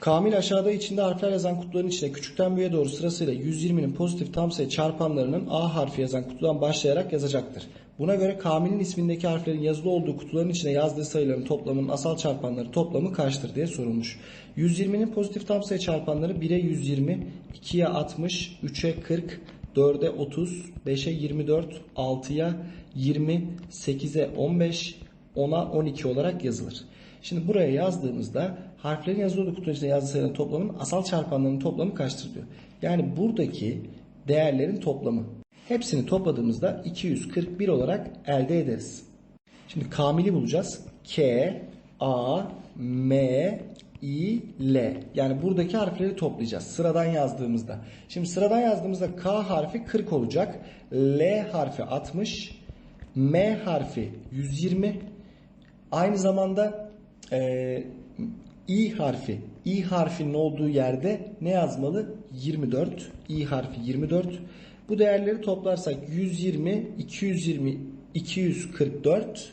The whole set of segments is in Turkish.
Kamil aşağıda içinde harfler yazan kutuların içine küçükten büyüğe doğru sırasıyla 120'nin pozitif tam sayı çarpanlarının A harfi yazan kutudan başlayarak yazacaktır. Buna göre Kamil'in ismindeki harflerin yazılı olduğu kutuların içine yazdığı sayıların toplamının asal çarpanları toplamı kaçtır diye sorulmuş. 120'nin pozitif tam sayı çarpanları 1'e 120, 2'ye 60, 3'e 40, 4'e 30, 5'e 24, 6'ya 20, 8'e 15, 10'a 12 olarak yazılır. Şimdi buraya yazdığımızda harflerin yazılı kutunun içinde yazdığı sayıların toplamının asal çarpanlarının toplamı kaçtır diyor. Yani buradaki değerlerin toplamı. Hepsini topladığımızda 241 olarak elde ederiz. Şimdi Kamil'i bulacağız. K, A, M, İ, L. Yani buradaki harfleri toplayacağız. Sıradan yazdığımızda. Şimdi sıradan yazdığımızda K harfi 40 olacak. L harfi 60. M harfi 120. Aynı zamanda e, İ harfi. İ harfinin olduğu yerde ne yazmalı? 24. İ harfi 24. Bu değerleri toplarsak 120, 220, 244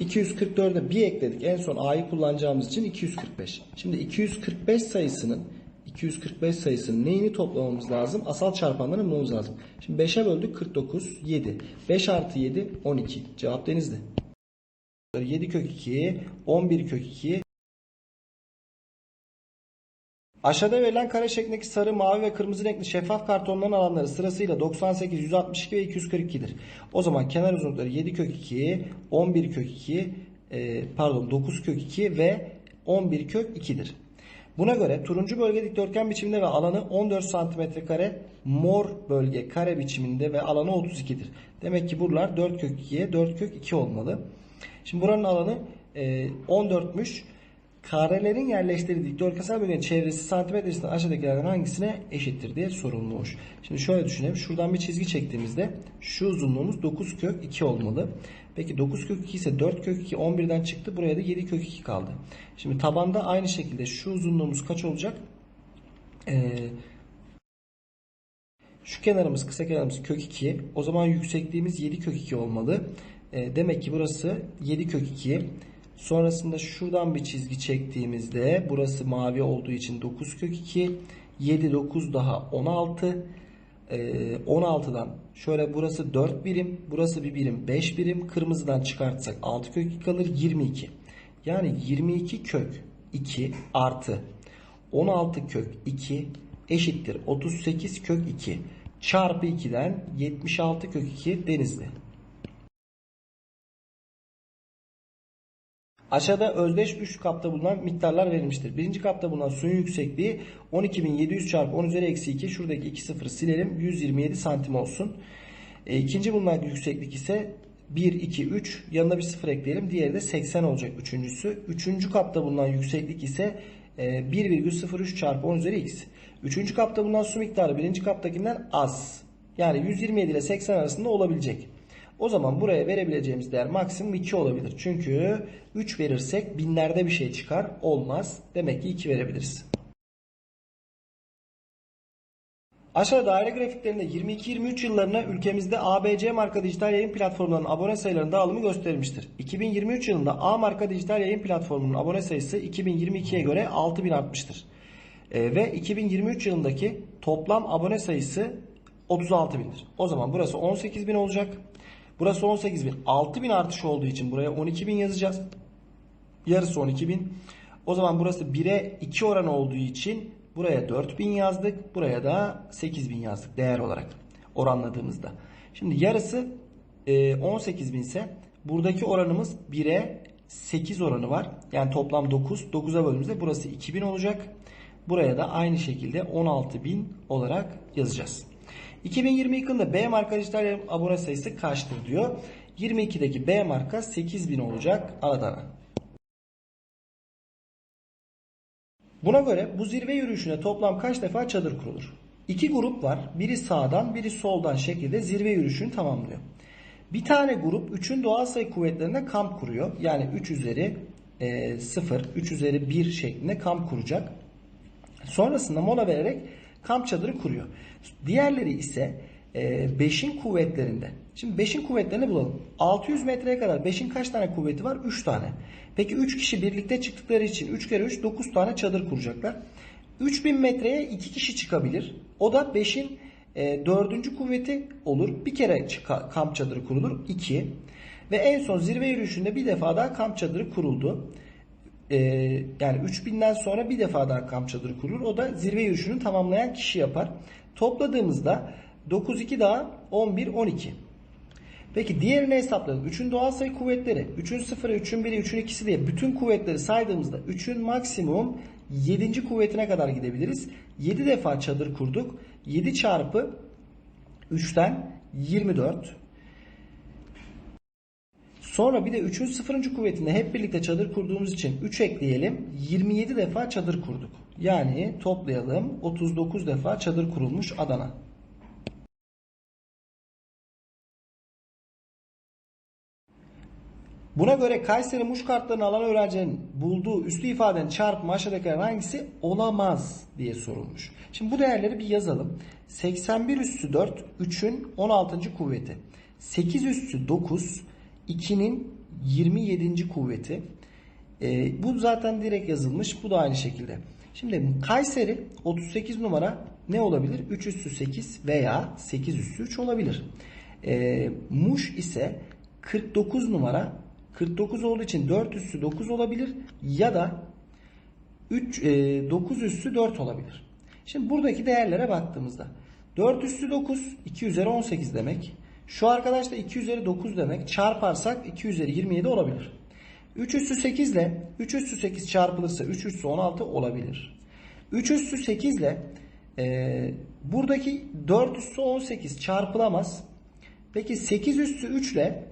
244'e bir ekledik. En son A'yı kullanacağımız için 245. Şimdi 245 sayısının 245 sayısının neyini toplamamız lazım? Asal çarpanlarını bulmamız lazım. Şimdi 5'e böldük 49, 7. 5 artı 7, 12. Cevap denizli. 7 kök 2, 11 kök 2. Aşağıda verilen kare şeklindeki sarı, mavi ve kırmızı renkli şeffaf kartonların alanları sırasıyla 98, 162 ve 242'dir. O zaman kenar uzunlukları 7 kök 2, 11 kök 2, e, pardon 9 kök 2 ve 11 kök 2'dir. Buna göre turuncu bölge dikdörtgen biçiminde ve alanı 14 cm kare, mor bölge kare biçiminde ve alanı 32'dir. Demek ki buralar 4 kök 2'ye 4 kök 2 olmalı. Şimdi buranın alanı e, 14'müş. Karelerin yerleştirildiği dikdörtgensel bölgenin çevresi santimetresinden aşağıdakilerden hangisine eşittir diye sorulmuş. Şimdi şöyle düşünelim. Şuradan bir çizgi çektiğimizde şu uzunluğumuz 9 kök 2 olmalı. Peki 9 kök 2 ise 4 kök 2 11'den çıktı. Buraya da 7 kök 2 kaldı. Şimdi tabanda aynı şekilde şu uzunluğumuz kaç olacak? Ee, şu kenarımız kısa kenarımız kök 2. O zaman yüksekliğimiz 7 kök 2 olmalı. E, demek ki burası 7 kök 2. Sonrasında şuradan bir çizgi çektiğimizde burası mavi olduğu için 9 kök 2. 7 9 daha 16. E, 16'dan şöyle burası 4 birim. Burası bir birim 5 birim. Kırmızıdan çıkartsak 6 kök 2 kalır 22. Yani 22 kök 2 artı 16 kök 2 eşittir 38 kök 2 çarpı 2'den 76 kök 2 denizli. Aşağıda özdeş 3 kapta bulunan miktarlar verilmiştir. Birinci kapta bulunan suyun yüksekliği 12.700 çarpı 10 üzeri eksi 2. Şuradaki 2 sıfırı silelim. 127 santim olsun. E, ikinci bulunan yükseklik ise 1, 2, 3. Yanına bir sıfır ekleyelim. Diğeri de 80 olacak üçüncüsü. Üçüncü kapta bulunan yükseklik ise e, 1,03 çarpı 10 üzeri x. Üçüncü kapta bulunan su miktarı birinci kaptakinden az. Yani 127 ile 80 arasında olabilecek. O zaman buraya verebileceğimiz değer maksimum 2 olabilir. Çünkü 3 verirsek binlerde bir şey çıkar. Olmaz. Demek ki 2 verebiliriz. Aşağıda daire grafiklerinde 22-23 yıllarına ülkemizde ABC marka dijital yayın platformlarının abone sayılarının dağılımı gösterilmiştir. 2023 yılında A marka dijital yayın platformunun abone sayısı 2022'ye göre 6000 artmıştır. E, ve 2023 yılındaki toplam abone sayısı 36.000'dir. O zaman burası 18.000 olacak. Burası 18.000. 6.000 artış olduğu için buraya 12.000 yazacağız. Yarısı 12.000. O zaman burası 1'e 2 oranı olduğu için buraya 4.000 yazdık. Buraya da 8.000 yazdık değer olarak oranladığımızda. Şimdi yarısı 18.000 ise buradaki oranımız 1'e 8 oranı var. Yani toplam 9. 9'a böldüğümüzde burası 2000 olacak. Buraya da aynı şekilde 16.000 olarak yazacağız. 2022 yılında B marka dijital abone sayısı kaçtır diyor. 22'deki B marka 8000 olacak Anadan'a. Buna göre bu zirve yürüyüşüne toplam kaç defa çadır kurulur? İki grup var. Biri sağdan biri soldan şekilde zirve yürüyüşünü tamamlıyor. Bir tane grup 3'ün doğal sayı kuvvetlerinde kamp kuruyor. Yani 3 üzeri e, 0, 3 üzeri 1 şeklinde kamp kuracak. Sonrasında mola vererek kamp çadırı kuruyor. Diğerleri ise 5'in kuvvetlerinde. Şimdi 5'in kuvvetlerini bulalım. 600 metreye kadar 5'in kaç tane kuvveti var? 3 tane. Peki 3 kişi birlikte çıktıkları için 3 kere 3 9 tane çadır kuracaklar. 3000 metreye 2 kişi çıkabilir. O da 5'in e, dördüncü kuvveti olur. Bir kere çıka- kamp çadırı kurulur. 2. Ve en son zirve yürüyüşünde bir defa daha kamp çadırı kuruldu. Ee, yani 3000'den sonra bir defa daha kamp çadırı kurulur. O da zirve yürüyüşünü tamamlayan kişi yapar. Topladığımızda 9 2 daha 11 12. Peki diğerini hesapladık. 3'ün doğal sayı kuvvetleri. 3'ün 0'ı, 3'ün 1'i, 3'ün 2'si diye bütün kuvvetleri saydığımızda 3'ün maksimum 7. kuvvetine kadar gidebiliriz. 7 defa çadır kurduk. 7 çarpı 3'ten 24. Sonra bir de 3'ün 0. kuvvetine hep birlikte çadır kurduğumuz için 3 ekleyelim. 27 defa çadır kurduk. Yani toplayalım 39 defa çadır kurulmuş Adana. Buna göre Kayseri Muş kartlarını alan öğrencinin bulduğu üslü ifadenin çarpımı aşağıdakilerden hangisi olamaz diye sorulmuş. Şimdi bu değerleri bir yazalım. 81 üssü 4 3'ün 16. kuvveti. 8 üssü 9 2'nin 27. kuvveti. Ee, bu zaten direkt yazılmış. Bu da aynı şekilde. Şimdi Kayseri 38 numara ne olabilir? 3 üssü 8 veya 8 üssü 3 olabilir. Ee, Muş ise 49 numara 49 olduğu için 4 üssü 9 olabilir ya da 3 e, 9 üssü 4 olabilir. Şimdi buradaki değerlere baktığımızda 4 üssü 9 2 üzeri 18 demek. Şu arkadaş da 2 üzeri 9 demek. Çarparsak 2 üzeri 27 olabilir. 3 üssü 8 ile 3 üssü 8 çarpılırsa 3 üssü 16 olabilir. 3 üssü 8 ile e, buradaki 4 üssü 18 çarpılamaz. Peki 8 üssü 3 ile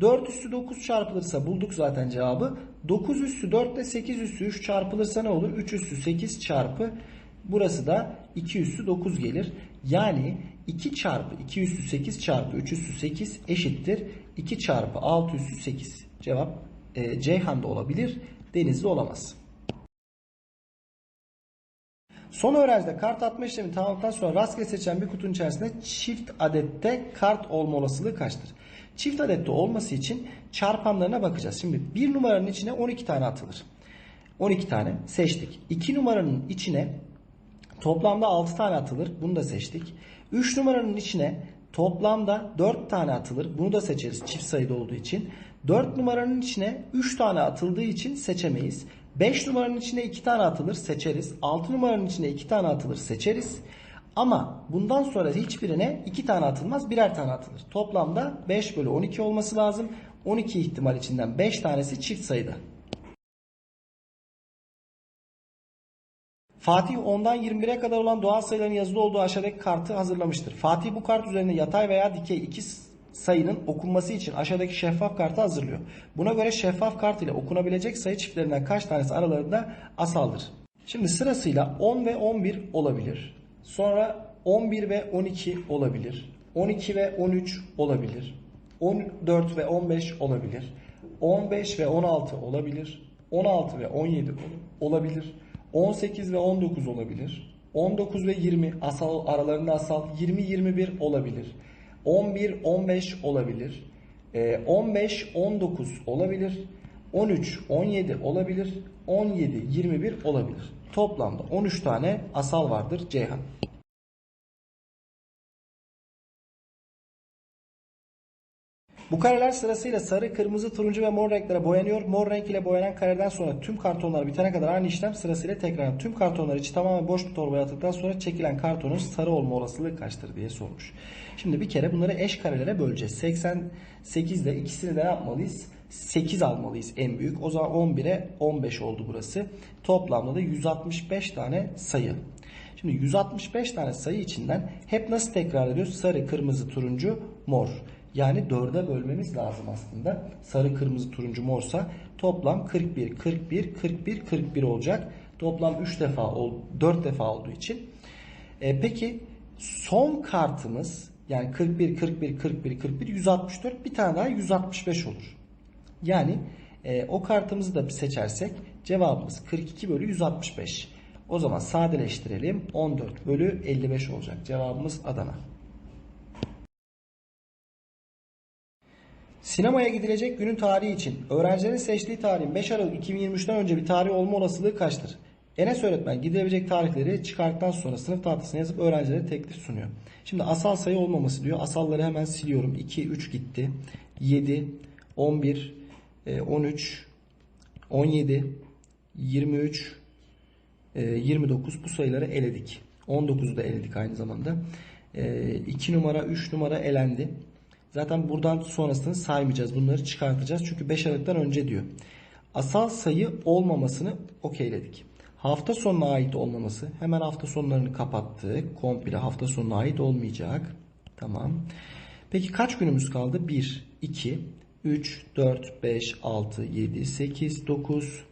4 üssü 9 çarpılırsa bulduk zaten cevabı. 9 üssü 4 ile 8 üssü 3 çarpılırsa ne olur? 3 üssü 8 çarpı burası da 2 üssü 9 gelir. Yani 2 çarpı 2 üssü 8 çarpı 3 üssü 8 eşittir. 2 çarpı 6 üssü 8. Cevap e, Ceyhan'da olabilir. Denizli olamaz. Son öğrencide kart atma işlemi tamamladıktan sonra rastgele seçilen bir kutunun içerisinde çift adette kart olma olasılığı kaçtır? Çift adette olması için çarpanlarına bakacağız. Şimdi bir numaranın içine 12 tane atılır. 12 tane seçtik. 2 numaranın içine toplamda 6 tane atılır. Bunu da seçtik. 3 numaranın içine toplamda 4 tane atılır. Bunu da seçeriz çift sayıda olduğu için. 4 numaranın içine 3 tane atıldığı için seçemeyiz. 5 numaranın içine 2 tane atılır seçeriz. 6 numaranın içine 2 tane atılır seçeriz. Ama bundan sonra hiçbirine 2 tane atılmaz birer tane atılır. Toplamda 5 bölü 12 olması lazım. 12 ihtimal içinden 5 tanesi çift sayıda. Fatih 10'dan 21'e kadar olan doğal sayıların yazılı olduğu aşağıdaki kartı hazırlamıştır. Fatih bu kart üzerinde yatay veya dikey iki sayının okunması için aşağıdaki şeffaf kartı hazırlıyor. Buna göre şeffaf kart ile okunabilecek sayı çiftlerinden kaç tanesi aralarında asaldır? Şimdi sırasıyla 10 ve 11 olabilir. Sonra 11 ve 12 olabilir. 12 ve 13 olabilir. 14 ve 15 olabilir. 15 ve 16 olabilir. 16 ve 17 ol- olabilir. 18 ve 19 olabilir. 19 ve 20 asal aralarında asal 20 21 olabilir. 11 15 olabilir. Ee, 15 19 olabilir. 13 17 olabilir. 17 21 olabilir. Toplamda 13 tane asal vardır Ceyhan. Bu kareler sırasıyla sarı, kırmızı, turuncu ve mor renklere boyanıyor. Mor renk ile boyanan kareden sonra tüm kartonlar bitene kadar aynı işlem sırasıyla tekrar. Tüm kartonlar içi tamamen boş bir torbaya attıktan sonra çekilen kartonun sarı olma olasılığı kaçtır diye sormuş. Şimdi bir kere bunları eş karelere böleceğiz. 88 ile ikisini de ne yapmalıyız? 8 almalıyız en büyük. O zaman 11'e 15 oldu burası. Toplamda da 165 tane sayı. Şimdi 165 tane sayı içinden hep nasıl tekrar ediyoruz? Sarı, kırmızı, turuncu, mor. Yani 4'e bölmemiz lazım aslında. Sarı, kırmızı, turuncu, morsa toplam 41, 41, 41, 41 olacak. Toplam 3 defa, 4 defa olduğu için. E, peki son kartımız yani 41, 41, 41, 41, 164 bir tane daha 165 olur. Yani e, o kartımızı da seçersek cevabımız 42 bölü 165. O zaman sadeleştirelim. 14 bölü 55 olacak. Cevabımız Adana. Sinemaya gidilecek günün tarihi için öğrencilerin seçtiği tarihin 5 Aralık 2023'ten önce bir tarih olma olasılığı kaçtır? Enes öğretmen gidilebilecek tarihleri çıkarttıktan sonra sınıf tahtasına yazıp öğrencilere teklif sunuyor. Şimdi asal sayı olmaması diyor. Asalları hemen siliyorum. 2, 3 gitti. 7, 11, e, 13, 17, 23, e, 29 bu sayıları eledik. 19'u da eledik aynı zamanda. 2 numara, 3 numara elendi. Zaten buradan sonrasını saymayacağız. Bunları çıkartacağız. Çünkü 5 Aralık'tan önce diyor. Asal sayı olmamasını okeyledik. Hafta sonuna ait olmaması. Hemen hafta sonlarını kapattık. Komple hafta sonuna ait olmayacak. Tamam. Peki kaç günümüz kaldı? 1, 2, 3, 4, 5, 6, 7, 8, 9,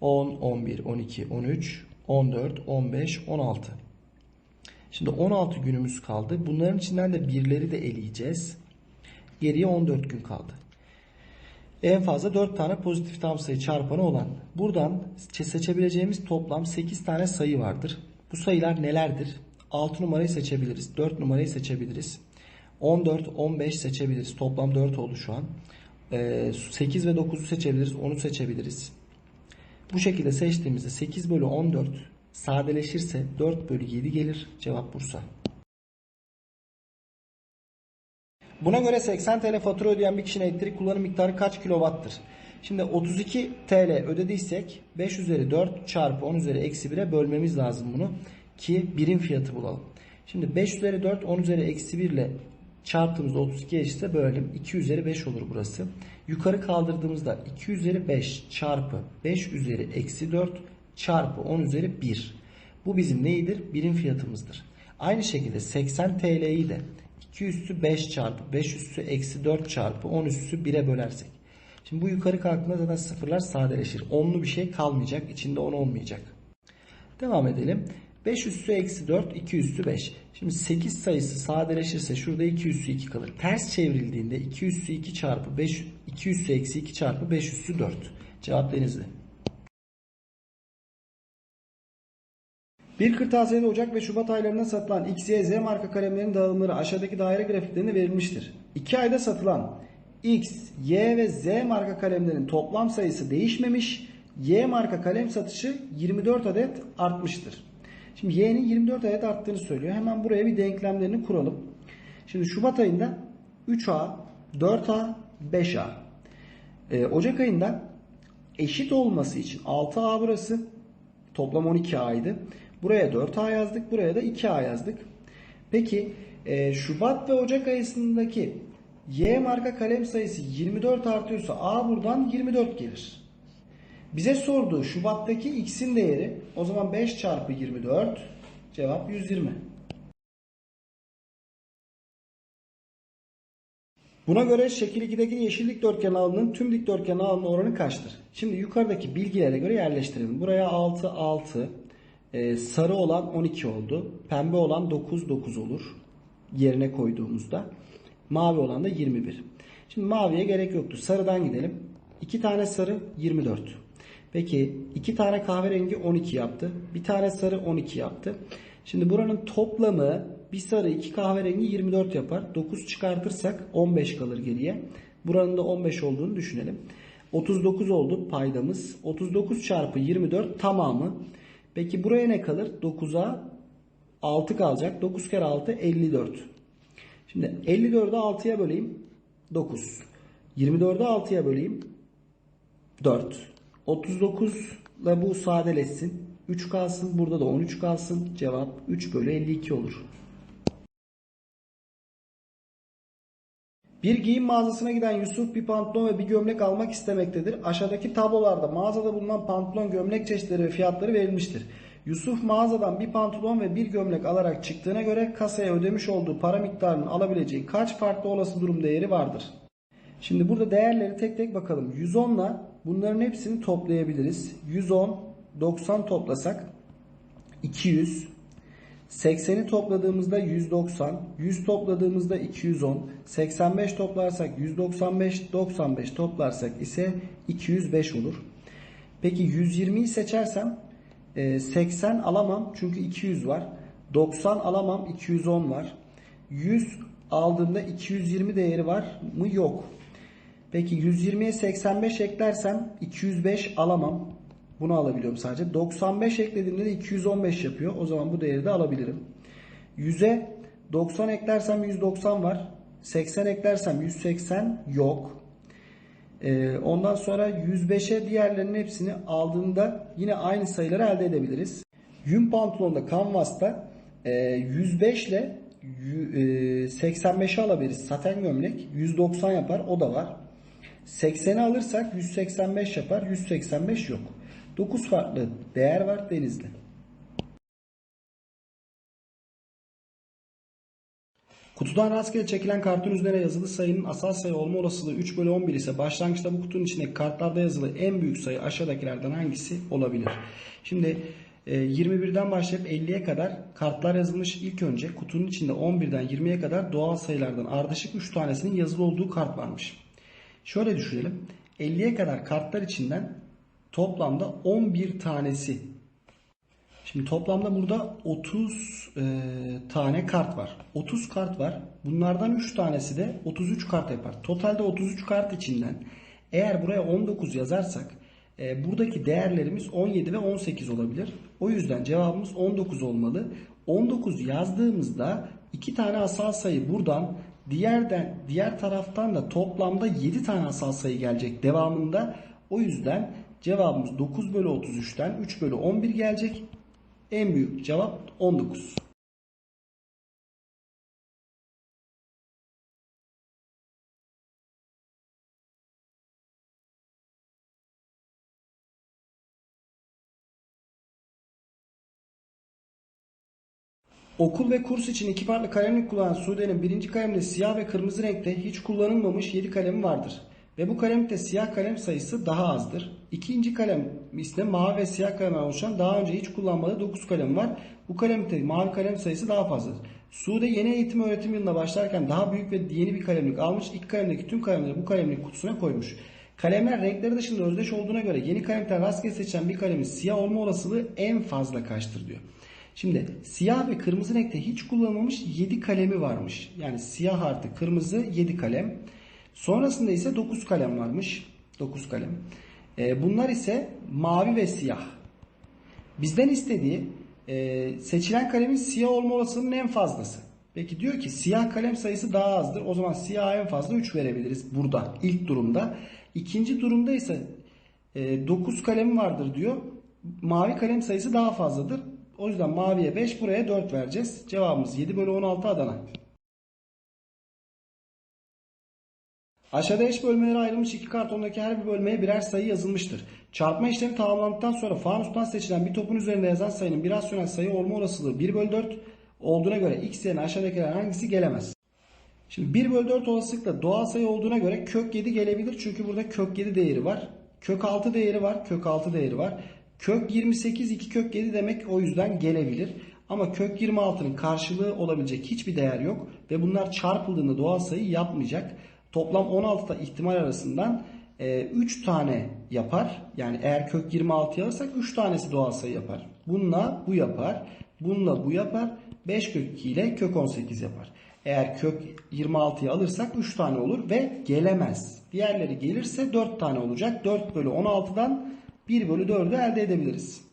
10, 11, 12, 13, 14, 15, 16. Şimdi 16 günümüz kaldı. Bunların içinden de birleri de eleyeceğiz. Geriye 14 gün kaldı. En fazla 4 tane pozitif tam sayı çarpanı olan. Buradan seçebileceğimiz toplam 8 tane sayı vardır. Bu sayılar nelerdir? 6 numarayı seçebiliriz. 4 numarayı seçebiliriz. 14, 15 seçebiliriz. Toplam 4 oldu şu an. 8 ve 9'u seçebiliriz. 10'u seçebiliriz. Bu şekilde seçtiğimizde 8 bölü 14 sadeleşirse 4 bölü 7 gelir. Cevap Bursa. Buna göre 80 TL fatura ödeyen bir kişinin elektrik kullanım miktarı kaç kilowattır? Şimdi 32 TL ödediysek 5 üzeri 4 çarpı 10 üzeri eksi 1'e bölmemiz lazım bunu ki birim fiyatı bulalım. Şimdi 5 üzeri 4 10 üzeri eksi 1 ile çarptığımızda 32 eşitse bölelim. 2 üzeri 5 olur burası. Yukarı kaldırdığımızda 2 üzeri 5 çarpı 5 üzeri eksi 4 çarpı 10 üzeri 1. Bu bizim neyidir? Birim fiyatımızdır. Aynı şekilde 80 TL'yi de 2 üstü 5 çarpı 5 üstü eksi 4 çarpı 10 üstü 1'e bölersek. Şimdi bu yukarı kalktığında zaten sıfırlar sadeleşir. Onlu bir şey kalmayacak. içinde 10 olmayacak. Devam edelim. 5 üstü eksi 4 2 üstü 5. Şimdi 8 sayısı sadeleşirse şurada 2 üstü 2 kalır. Ters çevrildiğinde 2 üstü 2 çarpı 5 2 üstü eksi 2 çarpı 5 üstü 4. Cevap denizli. Bir kırtasiyede Ocak ve Şubat aylarında satılan X, Y, Z marka kalemlerin dağılımları aşağıdaki daire grafiklerinde verilmiştir. 2 ayda satılan X, Y ve Z marka kalemlerin toplam sayısı değişmemiş. Y marka kalem satışı 24 adet artmıştır. Şimdi Y'nin 24 adet arttığını söylüyor. Hemen buraya bir denklemlerini kuralım. Şimdi Şubat ayında 3A, 4A, 5A. Ee, Ocak ayında eşit olması için 6A burası. Toplam 12A'ydı. Buraya 4A yazdık. Buraya da 2A yazdık. Peki e, Şubat ve Ocak ayısındaki Y marka kalem sayısı 24 artıyorsa A buradan 24 gelir. Bize sorduğu Şubat'taki X'in değeri o zaman 5 çarpı 24 cevap 120. Buna göre şekil 2'deki yeşil dikdörtgen alanının tüm dikdörtgen alanının oranı kaçtır? Şimdi yukarıdaki bilgilere göre yerleştirelim. Buraya 6 6 e, sarı olan 12 oldu. Pembe olan 9 9 olur. Yerine koyduğumuzda. Mavi olan da 21. Şimdi maviye gerek yoktu. Sarıdan gidelim. 2 tane sarı 24. Peki 2 tane kahverengi 12 yaptı. Bir tane sarı 12 yaptı. Şimdi buranın toplamı bir sarı iki kahverengi 24 yapar. 9 çıkartırsak 15 kalır geriye. Buranın da 15 olduğunu düşünelim. 39 oldu paydamız. 39 çarpı 24 tamamı. Peki buraya ne kalır? 9'a 6 kalacak. 9 kere 6 54. Şimdi 54'ü 6'ya böleyim. 9. 24'ü 6'ya böleyim. 4. 39 ile bu sadeleşsin. 3 kalsın. Burada da 13 kalsın. Cevap 3 bölü 52 olur. Bir giyim mağazasına giden Yusuf bir pantolon ve bir gömlek almak istemektedir. Aşağıdaki tablolarda mağazada bulunan pantolon gömlek çeşitleri ve fiyatları verilmiştir. Yusuf mağazadan bir pantolon ve bir gömlek alarak çıktığına göre kasaya ödemiş olduğu para miktarının alabileceği kaç farklı olası durum değeri vardır? Şimdi burada değerleri tek tek bakalım. 110 ile bunların hepsini toplayabiliriz. 110, 90 toplasak 200, 80'i topladığımızda 190, 100 topladığımızda 210, 85 toplarsak 195, 95 toplarsak ise 205 olur. Peki 120'yi seçersem 80 alamam çünkü 200 var. 90 alamam 210 var. 100 aldığımda 220 değeri var mı? Yok. Peki 120'ye 85 eklersem 205 alamam. Bunu alabiliyorum sadece. 95 eklediğimde de 215 yapıyor. O zaman bu değeri de alabilirim. 100'e 90 eklersem 190 var. 80 eklersem 180 yok. Ee, ondan sonra 105'e diğerlerinin hepsini aldığında yine aynı sayıları elde edebiliriz. Yün pantolonda kanvasta e, 105 ile yü- e, 85'i alabiliriz. Saten gömlek 190 yapar o da var. 80'i alırsak 185 yapar. 185 yok. 9 farklı değer var denizli. Kutudan rastgele çekilen kartın üzerine yazılı sayının asal sayı olma olasılığı 3 bölü 11 ise başlangıçta bu kutunun içindeki kartlarda yazılı en büyük sayı aşağıdakilerden hangisi olabilir? Şimdi e, 21'den başlayıp 50'ye kadar kartlar yazılmış ilk önce kutunun içinde 11'den 20'ye kadar doğal sayılardan ardışık 3 tanesinin yazılı olduğu kart varmış. Şöyle düşünelim. 50'ye kadar kartlar içinden toplamda 11 tanesi Şimdi toplamda burada 30 e, tane kart var. 30 kart var. Bunlardan 3 tanesi de 33 kart yapar. Totalde 33 kart içinden eğer buraya 19 yazarsak e, buradaki değerlerimiz 17 ve 18 olabilir. O yüzden cevabımız 19 olmalı. 19 yazdığımızda 2 tane asal sayı buradan diğerden diğer taraftan da toplamda 7 tane asal sayı gelecek devamında. O yüzden cevabımız 9 bölü 33'ten 3 bölü 11 gelecek. En büyük cevap 19. Okul ve kurs için iki farklı kalemlik kullanan Sude'nin birinci kalemde siyah ve kırmızı renkte hiç kullanılmamış 7 kalemi vardır. Ve bu kalemde siyah kalem sayısı daha azdır. İkinci kalem ise mavi ve siyah kalemden oluşan daha önce hiç kullanmadığı 9 kalem var. Bu kalemde mavi kalem sayısı daha fazladır. Sude yeni eğitim öğretim yılına başlarken daha büyük ve yeni bir kalemlik almış. İlk kalemdeki tüm kalemleri bu kalemlik kutusuna koymuş. Kalemler renkleri dışında özdeş olduğuna göre yeni kalemden rastgele seçen bir kalemin siyah olma olasılığı en fazla kaçtır diyor. Şimdi siyah ve kırmızı renkte hiç kullanılmamış 7 kalemi varmış. Yani siyah artı kırmızı 7 kalem. Sonrasında ise 9 kalem varmış. 9 kalem. Ee, bunlar ise mavi ve siyah. Bizden istediği e, seçilen kalemin siyah olma olasılığının en fazlası. Peki diyor ki siyah kalem sayısı daha azdır. O zaman siyah en fazla 3 verebiliriz burada ilk durumda. İkinci durumda ise 9 kalem vardır diyor. Mavi kalem sayısı daha fazladır. O yüzden maviye 5 buraya 4 vereceğiz. Cevabımız 7 bölü 16 Adana. Aşağıda eş bölmelere ayrılmış iki kartondaki her bir bölmeye birer sayı yazılmıştır. Çarpma işlemi tamamlandıktan sonra fanustan seçilen bir topun üzerinde yazan sayının bir rasyonel sayı olma olasılığı 1 bölü 4 olduğuna göre x yerine aşağıdakiler hangisi gelemez? Şimdi 1 bölü 4 olasılıkla doğal sayı olduğuna göre kök 7 gelebilir. Çünkü burada kök 7 değeri var. Kök 6 değeri var. Kök 6 değeri var. Kök 28 2 kök 7 demek o yüzden gelebilir. Ama kök 26'nın karşılığı olabilecek hiçbir değer yok. Ve bunlar çarpıldığında doğal sayı yapmayacak. Toplam 16 ihtimal arasından 3 tane yapar. Yani eğer kök 26 alırsak 3 tanesi doğal sayı yapar. Bununla bu yapar. Bununla bu yapar. 5 kök 2 ile kök 18 yapar. Eğer kök 26'yı alırsak 3 tane olur ve gelemez. Diğerleri gelirse 4 tane olacak. 4 bölü 16'dan 1 bölü 4'ü elde edebiliriz.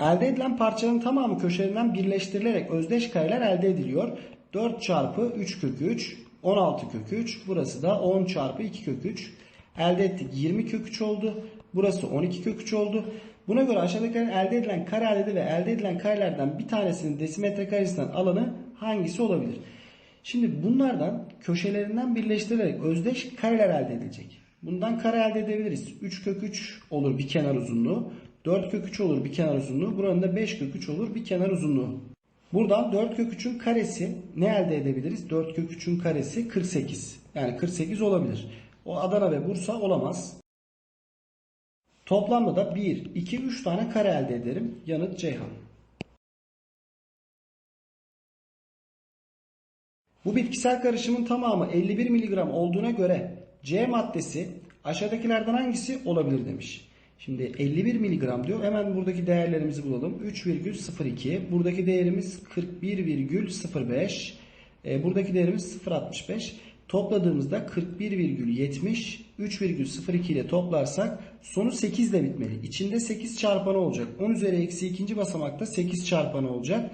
Elde edilen parçanın tamamı köşelerinden birleştirilerek özdeş kareler elde ediliyor. 4 çarpı 3 kök 3 16 kök 3 burası da 10 çarpı 2 kök 3 elde ettik 20 kök 3 oldu. Burası 12 kök 3 oldu. Buna göre aşağıdakilerin elde edilen kare adedi ve elde edilen karelerden bir tanesinin desimetre karesinden alanı hangisi olabilir? Şimdi bunlardan köşelerinden birleştirerek özdeş kareler elde edilecek. Bundan kare elde edebiliriz. 3 kök 3 olur bir kenar uzunluğu. 4 kök 3 olur bir kenar uzunluğu. Buranın da 5 kök 3 olur bir kenar uzunluğu. Buradan 4 kök 3'ün karesi ne elde edebiliriz? 4 kök 3'ün karesi 48. Yani 48 olabilir. O Adana ve Bursa olamaz. Toplamda da 1, 2, 3 tane kare elde ederim. Yanıt Ceyhan. Bu bitkisel karışımın tamamı 51 mg olduğuna göre C maddesi aşağıdakilerden hangisi olabilir demiş. Şimdi 51 mg diyor. Hemen buradaki değerlerimizi bulalım. 3,02. Buradaki değerimiz 41,05. E, buradaki değerimiz 0,65. Topladığımızda 41,70 3,02 ile toplarsak sonu 8 ile bitmeli. İçinde 8 çarpanı olacak. 10 üzeri eksi ikinci basamakta 8 çarpanı olacak.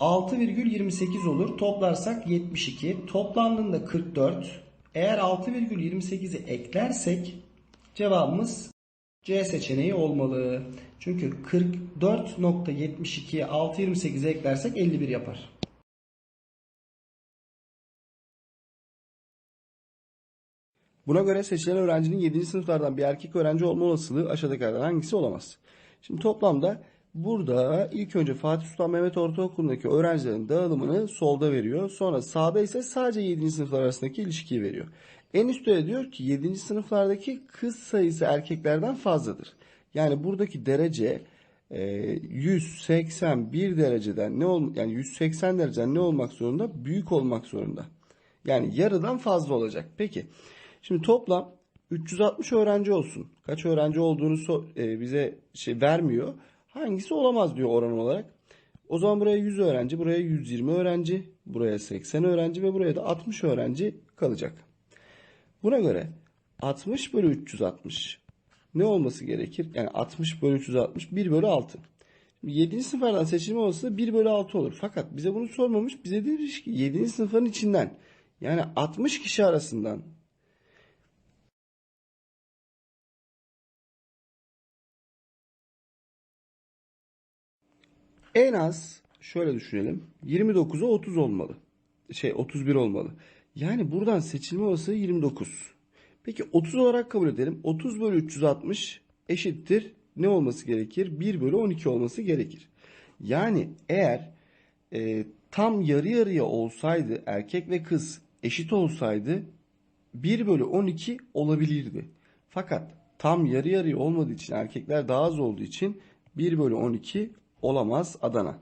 6,28 olur. Toplarsak 72. Toplandığında 44. Eğer 6,28'i eklersek cevabımız C seçeneği olmalı. Çünkü 44.72'ye 6,28'i eklersek 51 yapar. Buna göre seçilen öğrencinin 7. sınıflardan bir erkek öğrenci olma olasılığı aşağıdakilerden hangisi olamaz? Şimdi toplamda burada ilk önce Fatih Sultan Mehmet Ortaokulu'ndaki öğrencilerin dağılımını solda veriyor. Sonra sağda ise sadece 7. sınıflar arasındaki ilişkiyi veriyor. En üstte diyor ki 7. sınıflardaki kız sayısı erkeklerden fazladır. Yani buradaki derece e, 181 dereceden ne ol yani 180 dereceden ne olmak zorunda? Büyük olmak zorunda. Yani yarıdan fazla olacak. Peki. Şimdi toplam 360 öğrenci olsun. Kaç öğrenci olduğunu so- e, bize şey vermiyor. Hangisi olamaz diyor oran olarak. O zaman buraya 100 öğrenci, buraya 120 öğrenci, buraya 80 öğrenci ve buraya da 60 öğrenci kalacak. Buna göre 60 bölü 360 ne olması gerekir? Yani 60 bölü 360 1 bölü 6. 7. sınıflardan seçilme olasılığı 1 bölü 6 olur. Fakat bize bunu sormamış. Bize demiş ki 7. sınıfların içinden yani 60 kişi arasından en az şöyle düşünelim. 29'a 30 olmalı. Şey 31 olmalı. Yani buradan seçilme olasılığı 29. Peki 30 olarak kabul edelim. 30 bölü 360 eşittir. Ne olması gerekir? 1 bölü 12 olması gerekir. Yani eğer e, tam yarı yarıya olsaydı erkek ve kız eşit olsaydı 1 bölü 12 olabilirdi. Fakat tam yarı yarıya olmadığı için erkekler daha az olduğu için 1 bölü 12 olamaz Adana.